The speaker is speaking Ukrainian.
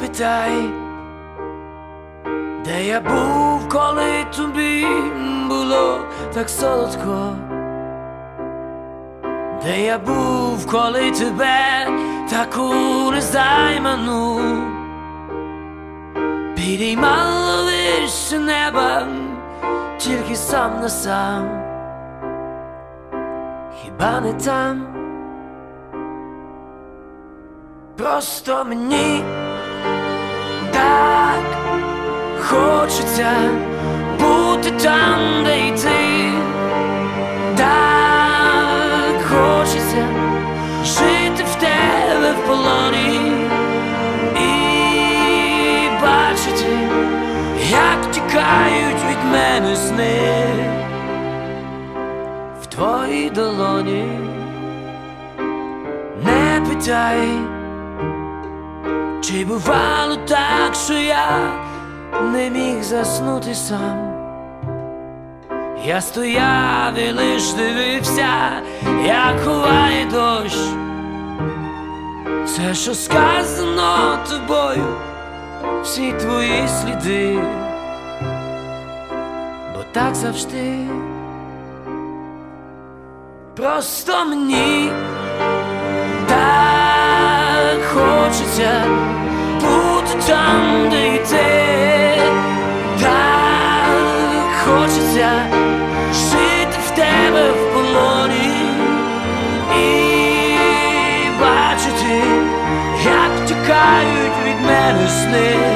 питай, де я був, коли тобі було так солодко, де я був, коли тебе таку незайману. Підіймало вище неба, тільки сам на сам, хіба не там? Просто мені хочеться бути там, де й ти так хочеться жити в тебе в полоні і бачити, як тікають від мене сни в твоїй долоні. Не питай. Чи бувало так, що я не міг заснути сам? Я стояв і лиш дивився, як ховає дощ. Все, що сказано тобою, всі твої сліди, бо так завжди, просто мені так хочеться бути там, де й жити в тебе в полоні і бачити, як тікають від мене сни